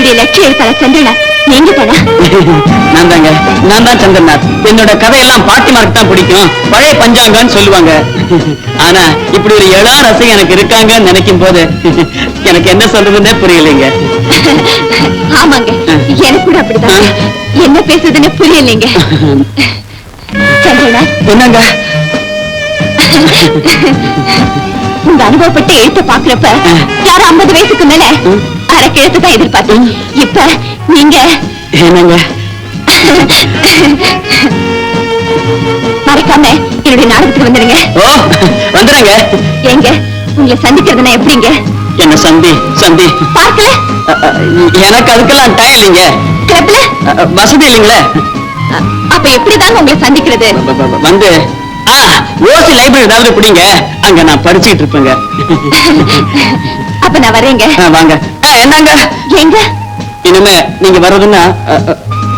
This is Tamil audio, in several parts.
என்னுடைய லட்சிய எழுத்தாளர் சந்திரனா நீங்க தானா? நான் தாங்க நான் தான் சந்திரநாத் என்னோட கதையெல்லாம் பாட்டிமாருக்கு தான் பிடிக்கும். பழைய பஞ்சாங்கன்னு சொல்லுவாங்க. ஆனா இப்படி ஒரு எழா ரசம் எனக்கு இருக்காங்கன்னு நினைக்கும் போது எனக்கு என்ன சொல்றதுன்னே புரியலைங்க. ஆமாங்க. எனக்கு கூட அப்படிதான் என்ன பேசுறதுன்னு புரியலைங்க. சந்திரனா என்னங்க? உங்க அனுபவப்பட்டு எழுத்த பாக்குறப்ப யாரும் ஐம்பது வயசுக்கு மேல தான் எதிர்பார்த்தேன். இப்ப நீங்க? என்னங்க மறக்காம என்னுடைய நாடகத்துக்கு வந்துடுங்க. ஓ வந்துடுங்க எங்க உங்களை சந்திக்கிறதுனா எப்படிங்க? என்ன சந்தி சந்தி? பார்க்கல எனக்கு அதுக்கெல்லாம் டைம் இல்லைங்க. கிளப்ல வசதி இல்லைங்களே? அப்ப எப்படிதாங்க உங்களை சந்திக்கிறது? வந்து ஓசி லைப்ரரி ஏதாவது பிடிங்க. அங்க நான் படிச்சுட்டு இருப்பேங்க. அப்ப நான் வரேங்க வாங்க. என்னங்க எங்க? இனிமே நீங்க வர்றதுன்னா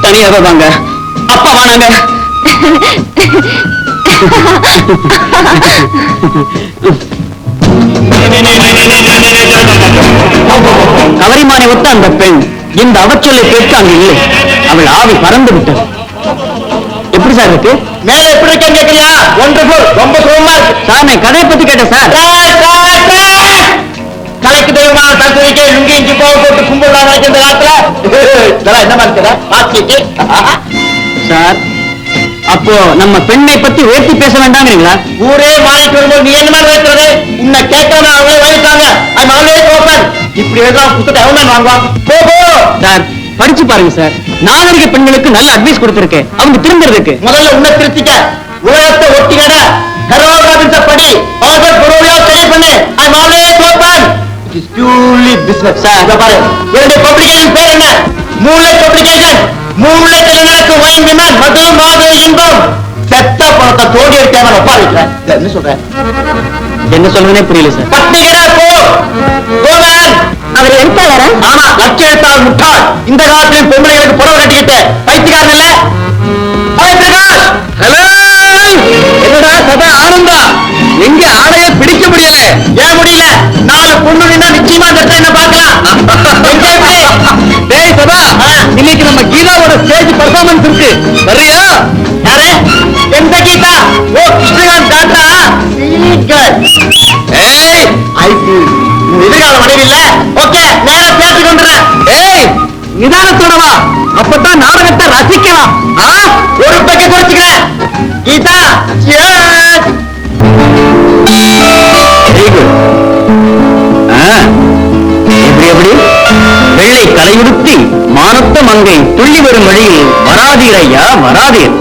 தனியாவே வாங்க அப்பா வாங்க. கவரிமானை ஒத்த அந்த பெண் இந்த அவச்சொல்லை கேட்டு அங்கு இல்லை. அவள் ஆவி பறந்து விட்டது. எப்படி சார் இருக்கு? மேல எப்படி இருக்கேன்னு கேட்கலையா? ஒன்றர்ஃபுல் ரொம்ப இருக்கு. சார் நான் கதையை பத்தி கேட்டேன் சார். தலைக்கு தெய்வமான தத்துவக்கே லுங்கி இஞ்சி போக போட்டு கும்பிடலாம் இந்த காலத்துல இதெல்லாம் என்ன மாதிரி பாக்கிக்கு சார் அப்போ நம்ம பெண்ணை பத்தி உயர்த்தி பேச வேண்டாங்கிறீங்களா? ஊரே மாறிட்டு வரும்போது நீ என்ன வைக்கிறது உன்னை கேட்கறத அவங்களே வாங்கிட்டாங்க அது ஆல்வேஸ் ஓபன் இப்படி எழுதலாம் புத்தகத்தை எவ்வளவு வாங்குவான் போ போ. சார் படிச்சு பாருங்க சார். நாகரிக பெண்களுக்கு நல்ல அட்வைஸ் கொடுத்திருக்கேன். அவங்க திரும்புறதுக்கு. முதல்ல உன்னை திருத்திக்க. உலகத்தை ஒட்டிக்கட ஹெரோகிராபின்ஸ படி பிசினஸ் சார். இத பாரு. என்னுடைய பப்ளிகேஷன் பேர் என்ன? மூளை பப்ளிகேஷன் மூளை வைன் டிமாண்ட் மது மாது இன்பம். செத்த பணத்தை தோண்டி எடுக்காம ஒப்பா வைக்கிறேன் என்ன சொல்றேன்? என்ன சொல்றதுனே புரியல சார். பட்டிகடா போ. கோமேன் அவர் எழுத்தாளரா? ஆமா லட்ச எழுத்தாளர் முட்டாள். இந்த காலத்திலும் பொம்பளைகளுக்கு புடவை கட்டிக்கிட்டு பைத்தியக்காரன் இல்ல எங்க ஆளைய பிடிக்க முடியல? ஏன் முடியல? நாலு பொண்ணு நின்னா நிச்சயமா அந்த என்ன எப்படி? டேய் சதா இன்னைக்கு நம்ம கீதாவோட ஸ்டேஜ் பெர்ஃபார்மன்ஸ் இருக்கு. வர்றியா? யாரு? எந்த கீதா? ஓ கிருஷ்ணகாந்த் தாத்தா. ஏய் ஐ எதிர்கால மனைவி இல்ல? ஓகே நேரா பேசிட்டு வந்துடுறேன். ஏய் நிதானத்தோட வா. அப்பதான் நாடகத்தை ரசிக்கலாம். ஒரு பக்க குறைச்சுக்கிறேன் கீதா மங்கை துள்ளி வரும் வழியில் வராதீர் ஐயா வராதீர்.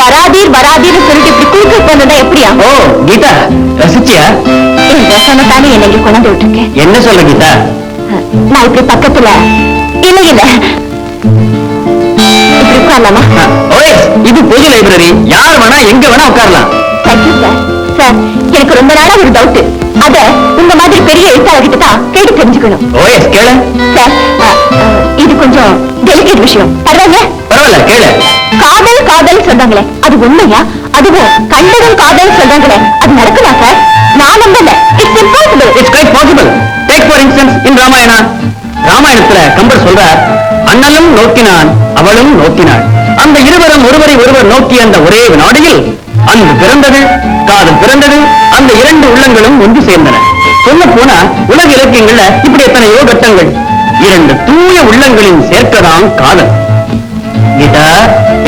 வராதீர் வராதீர்னு சொல்லிட்டு இப்படி குறுக்க போனதா எப்படியா? ஓ கீதா ரசிச்சியா? என் ரசனை தானே என்னை இங்க கொண்டாந்து விட்டுருக்கேன் என்ன சொல்ல கீதா? நான் இப்படி பக்கத்துல இல்ல இல்ல. இப்படி உட்காரலாமா? ஓய் இது பொது லைப்ரரி. யார் வேணா எங்க வேணா உட்காரலாம். தேங்க்யூ சார் சார் எனக்கு ரொம்ப நாளா ஒரு டவுட் அத உங்க மாதிரி பெரிய எழுத்தாளர்கிட்ட தான் கேட்டு தெரிஞ்சுக்கணும். ஓஎஸ் கேளு. சார் கொஞ்சம் டெலிகேட் விஷயம். பரவாயில்ல? பரவாயில்ல கேளு. காதல் காதல் சொல்றாங்களே. அது உண்மையா? அதுவும் கண்டதும் காதல் சொல்றாங்களே. அது நடக்குமா சார் நான் நம்பல. It's impossible it's quite possible take for instance in Ramayana ராமாயணத்துல கம்பர் சொல்றார் அண்ணலும் நோக்கினான் அவளும் நோக்கினாள். அந்த இருவரும் ஒருவரை ஒருவர் நோக்கிய அந்த ஒரே வினாடியில் அன்பு பிறந்தது காதல் பிறந்தது அந்த இரண்டு உள்ளங்களும் ஒன்று சேர்ந்தன. சொல்ல போனா உலக இலக்கியங்கள்ல இப்படி எத்தனையோ கட்டங்கள். இரண்டு தூய உள்ளங்களின் சேர்க்கதான் காதல். கீதா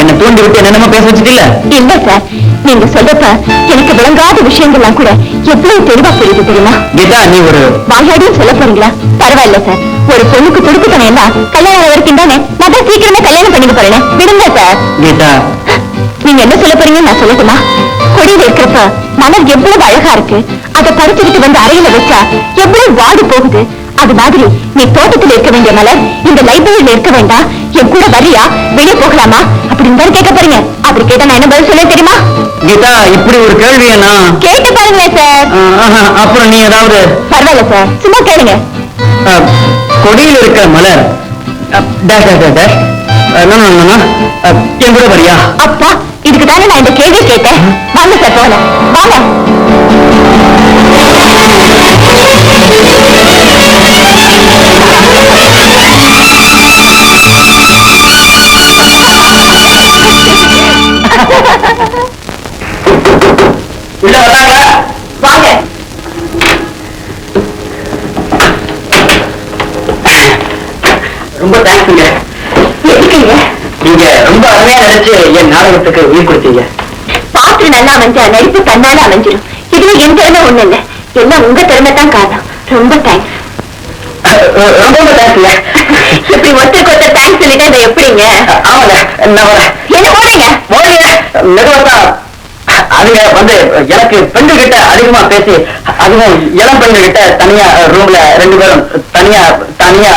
என்ன தூண்டி விட்டு என்னென்னமோ பேச வச்சுட்டில்ல? இல்ல சார். நீங்க சொல்றப்ப எனக்கு விளங்காத விஷயங்கள்லாம் கூட எவ்வளவு தெளிவா புரியுது தெரியுமா? கீதா நீ ஒரு வாயாடியும் சொல்ல போறீங்களா? பரவாயில்ல சார். ஒரு பொண்ணுக்கு துடுக்குத்தனம் எல்லாம் கல்யாணம் வரைக்கும் தானே நான் சீக்கிரமே கல்யாணம் பண்ணிக்க போறேன். விடுங்க சார். கீதா. நீங்க என்ன சொல்ல போறீங்கன்னு நான் சொல்லட்டுமா? கொடியில இருக்கிறப்ப மலர் எவ்வளவு அழகா இருக்கு. அதை பறிச்சுக்கிட்டு வந்து அறையில வச்சா எவ்வளவு வாடு போகுது. அது மாதிரி நீ தோட்டத்தில் இருக்க வேண்டிய மலர் இந்த லைப்ரரியில இருக்க வேண்டாம். என் கூட வரியா வெளியே போகலாமா? அப்படின்னு தானே கேட்க போறீங்க. அப்படி கேட்டா நான் என்ன பதில் சொல்ல தெரியுமா? கீதா இப்படி ஒரு கேள்வியை நான் கேட்டு பாருங்களேன் சார் அப்புறம் நீ ஏதாவது பரவாயில்ல சார் சும்மா கேளுங்க. கொடியில் இருக்கிற மலர். என் கூட வரியா அப்பா இதுக்கு தானே நான் இந்த கேள்வி கேட்டேன். வாங்க சார் போகலாம். வாங்க. உள்ள வராங்க வாங்க. ரொம்ப தேங்க்ஸுங்க எதுக்குங்க? நீங்க ரொம்ப அருமையா நினைச்சு என் நாடகத்துக்கு உயிர் கொடுத்தீங்க. பாட்டு நல்லா அமைஞ்சா நடிப்பு தன்னால அமைஞ்சிடும் இதுவே என் திறமை ஒண்ணு இல்லை எல்லாம் உங்க திறமை தான் காரணம். ரொம்ப தேங்க்ஸ் ரொம்ப தேங்க்ஸுங்க இப்படி ஒருத்தருக்கு ஒருத்தர் தேங்க்ஸ் சொல்லிட்டு இதை எப்படிங்க? ஆமாங்க. நான் வரேன். மோடிங்க மெதுவா அதுங்க வந்து எனக்கு பெண்கள் கிட்ட அதிகமா பேசி அதுவும் இளம் பெண்கள் கிட்ட தனியா ரூம்ல ரெண்டு பேரும் தனியா தனியா.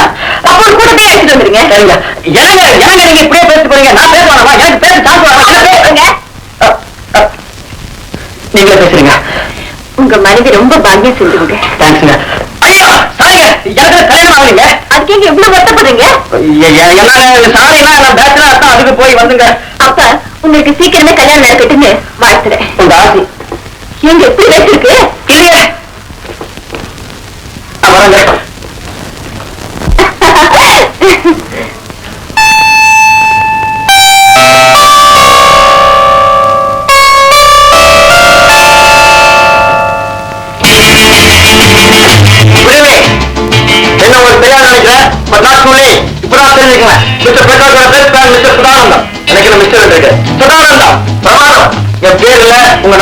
அப்போ கூட போய் அழைச்சிட்டு வந்துருங்க. சரிங்க. ஏங்க ஏங்க நீங்க இப்படியே பேசிட்டு போறீங்க? நான் பேச வேணாமா? எனக்கு பேச சான்ஸ் வேணாமா? நீங்களே பேசுறீங்க. உங்க மனைவி ரொம்ப பாக்கியம் செஞ்சுங்க தேங்க்ஸுங்க ஐயோ சாரிங்க எனக்கு கல்யாணம் ஆகலைங்க. அதுக்கு எங்க எவ்வளவு வருத்தப்படுறீங்க? என்ன சாரினா நான் அர்த்தம் அதுக்கு போய் வந்துங்க. அப்ப உங்களுக்கு சீக்கிரமே கல்யாணம் நடக்கட்டுன்னு வாழ்த்துறேன். உங்க ஆசி எங்க எப்படி வச்சிருக்கு இல்லையே. ஆ,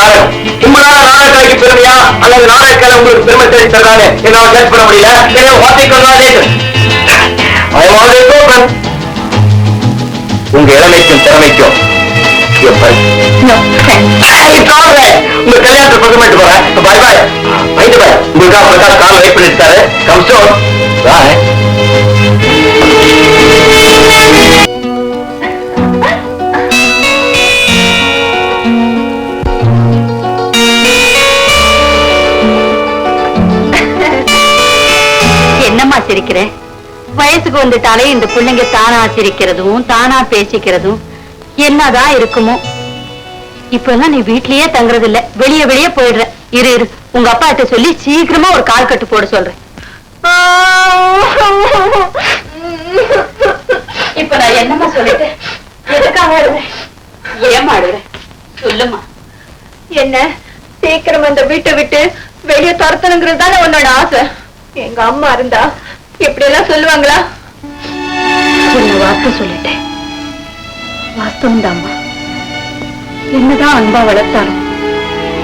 நாடகம். உங்களால நாடகக்கலைக்கு பெருமையா? அல்லது நாடகக்கலை உங்களுக்கு பெருமை தேடி தருதானே என்னால கேட்ச் பண்ண முடியல. என்ன வார்த்தை கொண்டாதேன் உங்க இளமைக்கும் திறமைக்கும். உங்க கல்யாணத்தை பக்கமாட்டு போறேன். பாய் பாய் வைத்து பாய் உங்களுக்காக பிரகாஷ் கால் வெயிட் பண்ணிருக்காரு கம் சோன் பாய் சிரிக்கிற வயசுக்கு வந்துட்டாலே இந்த பிள்ளைங்க தானா சிரிக்கிறதும் தானா பேசிக்கிறதும் என்னதான் இருக்குமோ. இப்ப எல்லாம் நீ வீட்லயே தங்குறது இல்ல வெளிய வெளிய போயிடுற இரு இரு. உங்க அப்பா கிட்ட சொல்லி சீக்கிரமா ஒரு கால் கட்டு போட சொல்றேன். இப்ப நான் என்னம்மா சொல்லிட்டேன் எதுக்காக ஏமா சொல்லுமா என்ன? சீக்கிரம் அந்த வீட்டை விட்டு வெளிய துரத்தணுங்கிறது தானே உன்னோட ஆசை? எங்க அம்மா இருந்தா இப்படி எல்லாம் சொல்லுவாங்களா? சின்ன வார்த்தை சொல்லிட்டேன். வாஸ்தவம் தாம்மா என்னதான் அன்பா வளர்த்தாலும்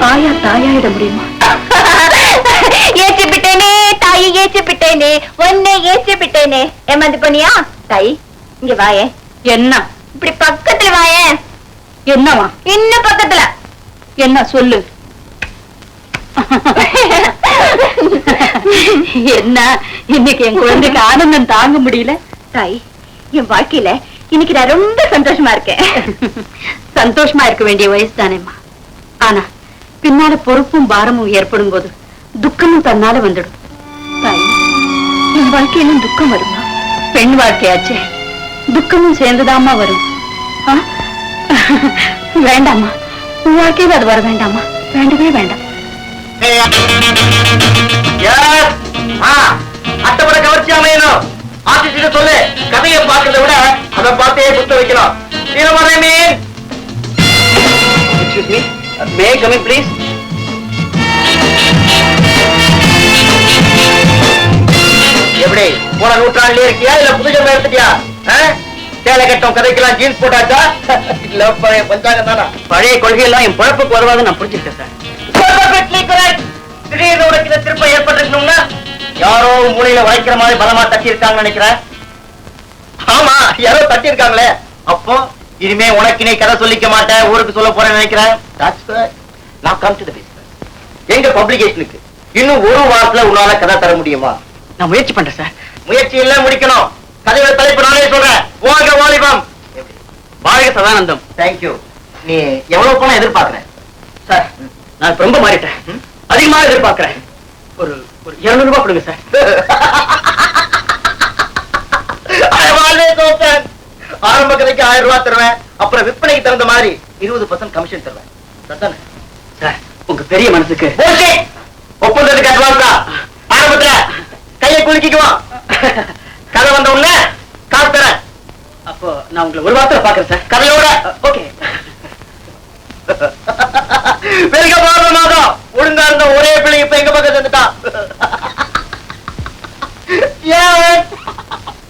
ஆயா தாயாயிட முடியுமா? ஏச்சு தாயை ஏச்சு விட்டேனே ஒன்னே ஏச்சு விட்டேனே ஏமாந்து போனியா தாய் இங்க வாயே. என்ன? இப்படி பக்கத்துல வாயே. என்னவா இன்னும் பக்கத்துல. என்ன சொல்லு. என்ன? இன்னைக்கு என் குழந்தைக்கு ஆனந்தம் தாங்க முடியல. தாய் என் வாழ்க்கையில இன்னைக்கு நான் ரொம்ப சந்தோஷமா இருக்கேன். சந்தோஷமா இருக்க வேண்டிய வயசு தானேம்மா ஆனா பின்னால பொறுப்பும் பாரமும் ஏற்படும் போது துக்கமும் தன்னால வந்துடும். தாய் என் வாழ்க்கையிலும் துக்கம் வருமா? பெண் வாழ்க்கையாச்சே. துக்கமும் சேர்ந்துதாம்மா வரும். ஆ? வேண்டாம்மா. உன் வாழ்க்கையில அது வர வேண்டாம்மா. வேண்டவே வேண்டாம். ஆர்டிஸ்ட் சொல்லு. கதையை பார்க்கறத விட அதை பார்த்தே குத்த வைக்கலாம். தீரமான மீன் excuse me may coming please எப்படி? போன நூற்றாண்டுல இருக்கியா? இல்ல புது ஜென்மம் எடுத்துட்டியா? சேலை கட்டம் கதைக்கெல்லாம் ஜீன்ஸ் போட்டாச்சா? இல்ல பழைய பஞ்சாங்க தானா? பழைய கொள்கையெல்லாம் என் பழப்புக்கு வருவாங்க நான் புரிஞ்சுக்கிட்டேன் சார். திடீர்னு உனக்கு இந்த திருப்பம் ஏற்பட்டிருக்கணும்னா யாரோ மூலையில வளைக்கிற மாதிரி பலமா தட்டி இருக்காங்கன்னு நினைக்கிறேன் ஆமா யாரோ தட்டி இருக்காங்களே அப்போ இனிமே உனக்கு நீ கதை சொல்லிக்க மாட்டேன் ஊருக்கு சொல்ல போறேன்னு நினைக்கிறேன் to the business. எங்க பப்ளிகேஷனுக்கு இன்னும் ஒரு வாரத்துல உன்னால கதை தர முடியுமா? நான் முயற்சி பண்றேன் சார். முயற்சி இல்ல முடிக்கணும். கதையோட தலைப்பு நானே சொல்றேன். வாழ்க வாலிபம். வாழ்க சதானந்தம். தேங்க்யூ நீ எவ்வளவு பணம் எதிர்பார்க்கற? சார் நான் ரொம்ப மாறிட்டேன். அதிகமாக எதிர்பார்க்கிறேன். ஒரு ஒரு இருநூறு ரூபாய் கொடுங்க சார். ஆரம்ப கதைக்கு ஆயிரம் ரூபாய் தருவேன். அப்புறம் விற்பனைக்கு தகுந்த மாதிரி இருபது பர்சன்ட் கமிஷன் தருவேன்? சார் உங்க பெரிய மனசுக்கு! ஒப்பந்தத்துக்கு அட்வான்ஸா ஆரம்பத்துல கையை குலுக்கிக்குவோம். கதை வந்த உடனே காசு தரேன். அப்போ நான் உங்களை ஒரு வாரத்துல பாக்குறேன் சார். கதையோட? ஓகே. போற மாதம் ஒழுங்கா இருந்த ஒரே பிள்ளை இப்ப எங்க பக்கம் வந்துட்டான்